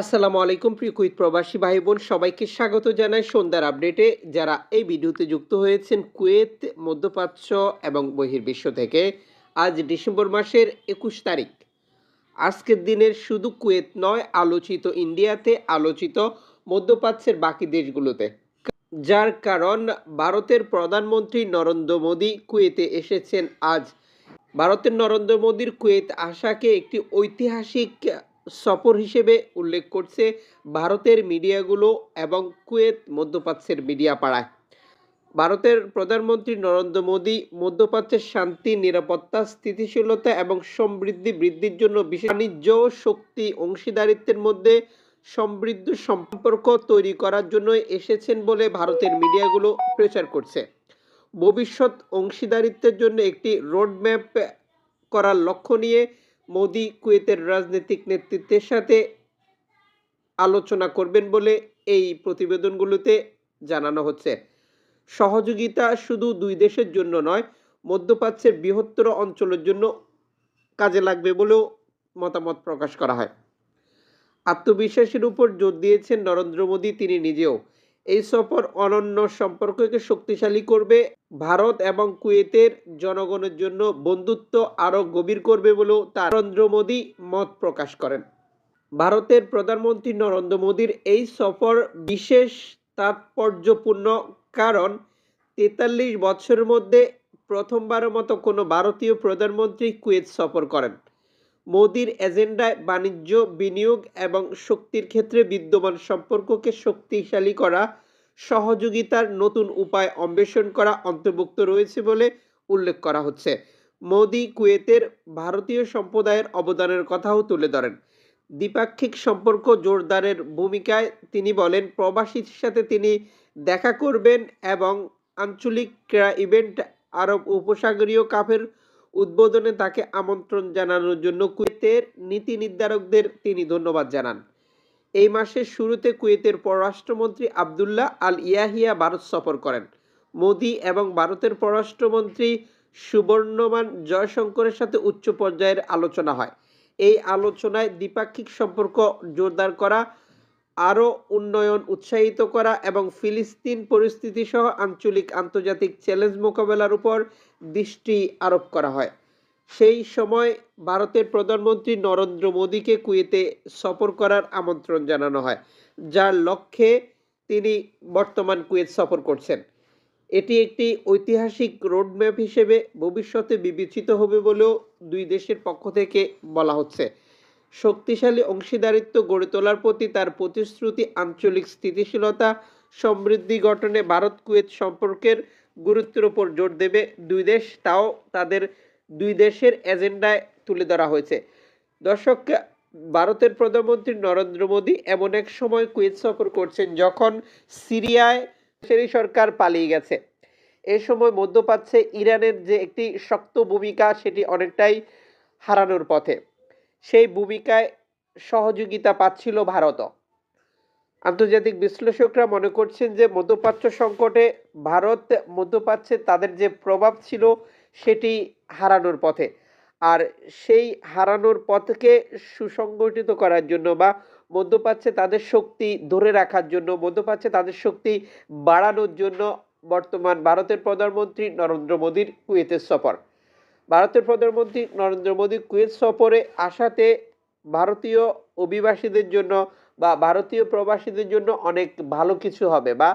আসসালামু আলাইকুম, প্রিয় কুইত প্রবাসী ভাই বোন সবাইকে স্বাগত জানাই সন্ধ্যার আপডেটে। যারা এই ভিডিওতে যুক্ত হয়েছেন কুয়েত, মধ্যপ্রাচ্য এবং বহির্বিশ্ব থেকে, আজ ডিসেম্বর মাসের একুশ তারিখ। আজকের দিনের শুধু কুয়েত নয়, আলোচিত ইন্ডিয়াতে, আলোচিত মধ্যপ্রাচ্যের বাকি দেশগুলোতে। যার কারণ, ভারতের প্রধানমন্ত্রী নরেন্দ্র মোদী কুয়েতে এসেছেন আজ। ভারতের নরেন্দ্র মোদীর কুয়েত আসাকে একটি ঐতিহাসিক সফর হিসেবে উল্লেখ করছে ভারতের মিডিয়াগুলো এবং কুয়েত মধ্যপ্রাচ্যের মিডিয়া পাড়ায়। ভারতের প্রধানমন্ত্রী নরেন্দ্র মোদী মধ্যপ্রাচ্যের শান্তি, নিরাপত্তা, স্থিতিশীলতা এবং সমৃদ্ধি বৃদ্ধির জন্য বিশেষ বাণিজ্য শক্তি অংশীদারিত্বের মধ্যে সমৃদ্ধ সম্পর্ক তৈরি করার জন্য এসেছেন বলে ভারতের মিডিয়াগুলো প্রচার করছে। ভবিষ্যৎ অংশীদারিত্বের জন্য একটি রোডম্যাপ করার লক্ষ্য নিয়ে মোদি কুয়েতের রাজনৈতিক নেতৃত্বের সাথে আলোচনা করবেন বলে এই প্রতিবেদনগুলোতে জানানো হচ্ছে। সহযোগিতা শুধু দুই দেশের জন্য নয়, মধ্যপ্রাচ্যের বৃহত্তর অঞ্চলের জন্য কাজে লাগবে বলেও মতামত প্রকাশ করা হয়। আত্মবিশ্বাসের উপর জোর দিয়েছেন নরেন্দ্র মোদী, তিনি নিজেও। এই সফর অনন্য সম্পর্ককে শক্তিশালী করবে ভারত এবং কুয়েতের জনগণের জন্য বন্ধুত্ব আরও গভীর করবে বলেও তার নরেন্দ্র মোদী মত প্রকাশ করেন। ভারতের প্রধানমন্ত্রী নরেন্দ্র মোদীর এই সফর বিশেষ তাৎপর্যপূর্ণ কারণ তেতাল্লিশ বছরের মধ্যে প্রথমবারের মতো কোনো ভারতীয় প্রধানমন্ত্রী কুয়েত সফর করেন। মোদির এজেন্ডায় বাণিজ্য, বিনিয়োগ এবং শক্তির ক্ষেত্রে বিদ্যমান সম্পর্ককে শক্তিশালী করা সহযোগিতার নতুন উপায় অন্বেষণ করা অন্তর্ভুক্ত রয়েছে বলে উল্লেখ করা হচ্ছে। মোদি কুয়েতের ভারতীয় সম্প্রদায়ের অবদানের কথাও তুলে ধরেন। দ্বিপাক্ষিক সম্পর্ক জোরদারের ভূমিকায় তিনি বলেন, প্রবাসীর সাথে তিনি দেখা করবেন এবং আঞ্চলিক ক্রীড়া ইভেন্ট আরব উপসাগরীয় কাপের উদ্বোধনে তাকে আমন্ত্রণ জানানোর জন্য কুয়েতের নীতি নির্ধারকদের তিনি ধন্যবাদ জানান। এই মাসের শুরুতে কুয়েতের পররাষ্ট্রমন্ত্রী আবদুল্লাহ আল ইয়াহিয়া ভারত সফর করেন। মোদি এবং ভারতের পররাষ্ট্রমন্ত্রী সুবর্ণমান জয়শঙ্করের সাথে উচ্চ পর্যায়ের আলোচনা হয়। এই আলোচনায় দ্বিপাক্ষিক সম্পর্ক জোরদার করা, আরও উন্নয়ন উৎসাহিত করা এবং ফিলিস্তিন পরিস্থিতি সহ আঞ্চলিক আন্তর্জাতিক চ্যালেঞ্জ মোকাবেলার উপর দৃষ্টি আরোপ করা হয়। সেই সময় ভারতের প্রধানমন্ত্রী নরেন্দ্র মোদীকে কুয়েতে সফর করার আমন্ত্রণ জানানো হয়, যার লক্ষ্যে তিনি বর্তমান কুয়েত সফর করছেন। এটি একটি ঐতিহাসিক রোডম্যাপ হিসেবে ভবিষ্যতে বিবেচিত হবে বলেও দুই দেশের পক্ষ থেকে বলা হচ্ছে। শক্তিশালী অংশীদারিত্ব গড়ে তোলার প্রতি তার প্রতিশ্রুতি, আঞ্চলিক স্থিতিশীলতা, সমৃদ্ধি গঠনে ভারত কুয়েত সম্পর্কের গুরুত্বের উপর জোর দেবে দুই দেশ, তাও তাদের দুই দেশের এজেন্ডায় তুলে ধরা হয়েছে। দর্শক ভারতের প্রধানমন্ত্রী নরেন্দ্র মোদী এমন এক সময় কুয়েত সফর করছেন যখন সিরিয়ায় সেই সরকার পালিয়ে গেছে। এ সময় মধ্যপ্রাচ্যে ইরানের যে একটি শক্ত ভূমিকা, সেটি অনেকটাই হারানোর পথে। সেই ভূমিকায় সহযোগিতা পাচ্ছিল ভারতও। আন্তর্জাতিক বিশ্লেষকরা মনে করছেন যে, মধ্যপ্রাচ্য সংকটে ভারত মধ্যপ্রাচ্যে তাদের যে প্রভাব ছিল সেটি হারানোর পথে। আর সেই হারানোর পথকে সুসংগঠিত করার জন্য বা মধ্যপ্রাচ্যে তাদের শক্তি ধরে রাখার জন্য মধ্যপ্রাচ্যে তাদের শক্তি বাড়ানোর জন্য বর্তমান ভারতের প্রধানমন্ত্রী নরেন্দ্র মোদীর কুয়েতের সফর। ভারতের প্রধানমন্ত্রী নরেন্দ্র মোদী কুয়েত সফরে আসাতে ভারতীয় অভিবাসীদের জন্য বা ভারতীয় প্রবাসীদের জন্য অনেক ভালো কিছু হবে বা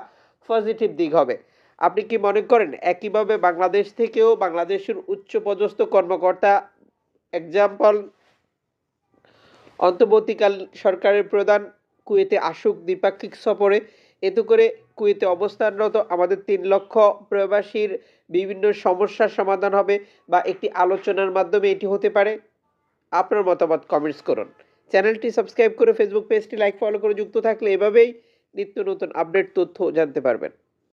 পজিটিভ দিক হবে। আপনি কি মনে করেন একইভাবে বাংলাদেশ থেকেও বাংলাদেশের উচ্চপদস্থ কর্মকর্তা এক্সাম্পল অন্তর্বর্তীকাল সরকারের প্রধান কুয়েতে আসুক দ্বিপাক্ষিক সফরে, এতে করে কুয়েতে অবস্থানরত আমাদের তিন লক্ষ প্রবাসীর বিভিন্ন সমস্যার সমাধান হবে বা একটি আলোচনার মাধ্যমে এটি হতে পারে। আপনার মতামত কমেন্টস করুন। চ্যানেলটি সাবস্ক্রাইব করে ফেসবুক পেজটি লাইক ফলো করে যুক্ত থাকলে এভাবেই নিত্য নতুন আপডেট তথ্য জানতে পারবেন।